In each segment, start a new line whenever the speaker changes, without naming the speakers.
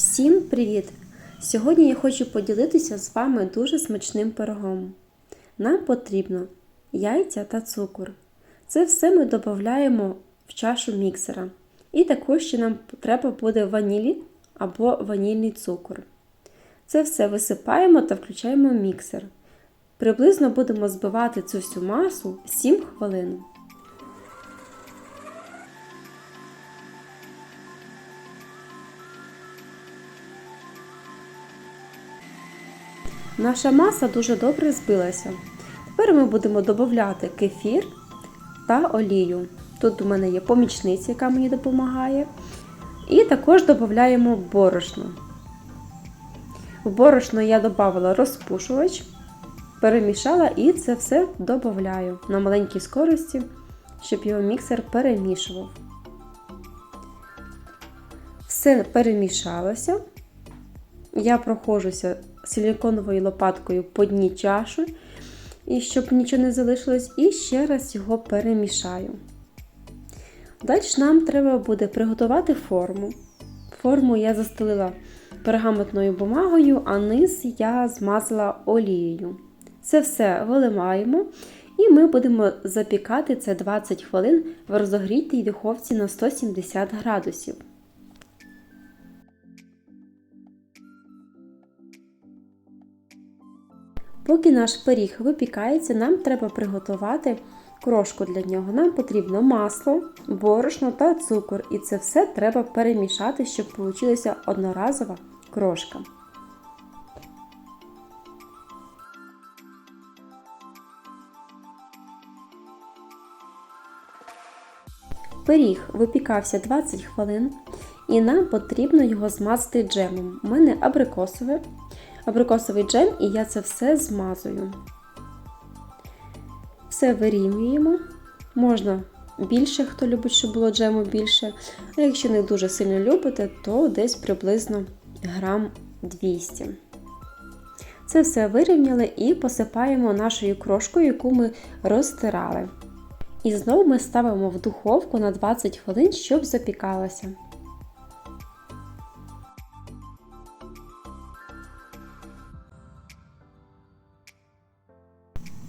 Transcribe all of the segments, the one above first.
Всім привіт! Сьогодні я хочу поділитися з вами дуже смачним пирогом. Нам потрібно яйця та цукор. Це все ми додаємо в чашу міксера. І також ще нам треба буде ванілі або ванільний цукор. Це все висипаємо та включаємо в міксер. Приблизно будемо збивати цю всю масу 7 хвилин. Наша маса дуже добре збилася. Тепер ми будемо додати кефір та олію. Тут у мене є помічниця, яка мені допомагає. І також додаємо борошно. В борошно я додала розпушувач, перемішала і це все додаю на маленькій скорості, щоб його міксер перемішував. Все перемішалося. Я проходжуся силіконовою лопаткою по дні чашу, і щоб нічого не залишилось, і ще раз його перемішаю. Далі нам треба буде приготувати форму. Форму я застелила пергаментною бумагою, а низ я змазала олією. Це все виливаємо, і ми будемо запікати це 20 хвилин в розогрітій духовці на 170 градусів. Поки наш пиріг випікається, нам треба приготувати крошку для нього. Нам потрібно масло, борошно та цукор. І це все треба перемішати, щоб вийшла одноразова крошка. Пиріг випікався 20 хвилин, і нам потрібно його змазати джемом. У мене абрикосове, абрикосовий джем, і я це все змазую. Все вирівнюємо. Можна більше, хто любить, щоб було джему більше. А якщо не дуже сильно любите, то десь приблизно грам 200. Це все вирівняли і посипаємо нашою крошкою, яку ми розтирали. І знову ми ставимо в духовку на 20 хвилин, щоб запікалося.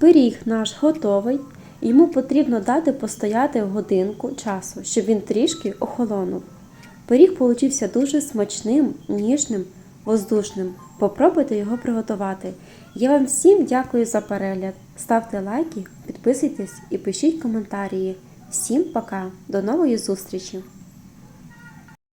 Пиріг наш готовий. Йому потрібно дати постояти годинку часу, щоб він трішки охолонув. Пиріг получився дуже смачним, ніжним, воздушним. Попробуйте його приготувати. Я вам всім дякую за перегляд. Ставте лайки, підписуйтесь і пишіть коментарі. Всім пока, до нової зустрічі!